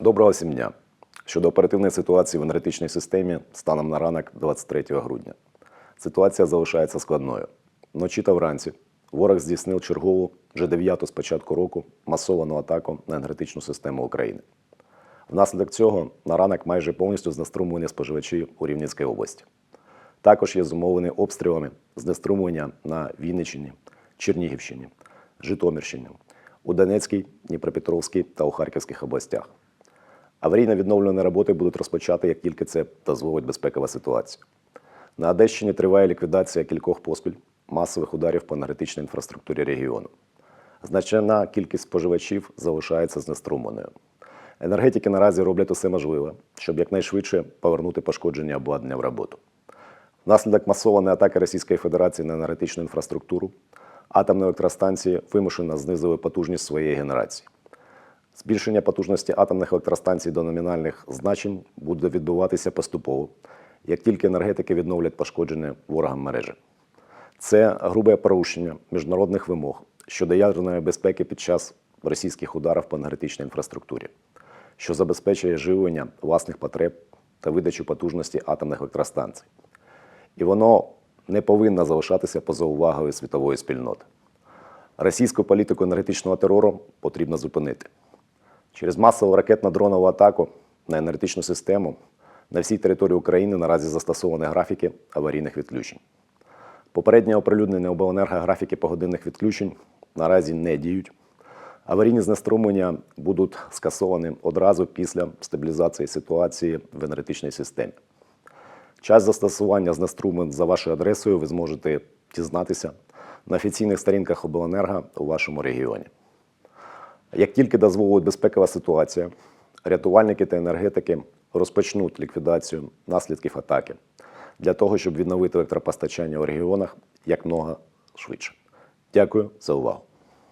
Доброго всім дня. Щодо оперативної ситуації в енергетичній системі станом на ранок 23 грудня. Ситуація залишається складною. Вночі та вранці ворог здійснив чергову вже дев'яту з початку року масовану атаку на енергетичну систему України. Внаслідок цього на ранок майже повністю знеструмлені споживачі у Рівненській області. Також є зумовлені обстрілами знеструмлення на Вінниччині, Чернігівщині, Житомирщині, у Донецькій, Дніпропетровській та у Харківських областях. Аварійно-відновлені роботи будуть розпочати, як тільки це дозволить безпекова ситуація. На Одещині триває ліквідація кількох поспіль масових ударів по енергетичній інфраструктурі регіону. Значна кількість споживачів залишається знеструмленою. Енергетики наразі роблять усе можливе, щоб якнайшвидше повернути пошкодження обладнання в роботу. Внаслідок масованої атаки Російської Федерації на енергетичну інфраструктуру атомні електростанції вимушено знизили потужність своєї генерації. Збільшення потужності атомних електростанцій до номінальних значень буде відбуватися поступово, як тільки енергетики відновлять пошкоджені ворогам мережі. Це грубе порушення міжнародних вимог щодо ядерної безпеки під час російських ударів по енергетичній інфраструктурі, що забезпечує живлення власних потреб та видачу потужності атомних електростанцій. І воно не повинно залишатися поза увагою світової спільноти. Російську політику енергетичного терору потрібно зупинити. Через масову ракетно-дронову атаку на енергетичну систему на всій території України наразі застосовані графіки аварійних відключень. Попередньо оприлюднені обленерго графіки погодинних відключень наразі не діють. Аварійні знеструмлення будуть скасовані одразу після стабілізації ситуації в енергетичній системі. Час застосування знеструмлень за вашою адресою ви зможете дізнатися на офіційних сторінках обленерго у вашому регіоні. Як тільки дозволить безпекова ситуація, рятувальники та енергетики розпочнуть ліквідацію наслідків атаки для того, щоб відновити електропостачання у регіонах якмога швидше. Дякую за увагу.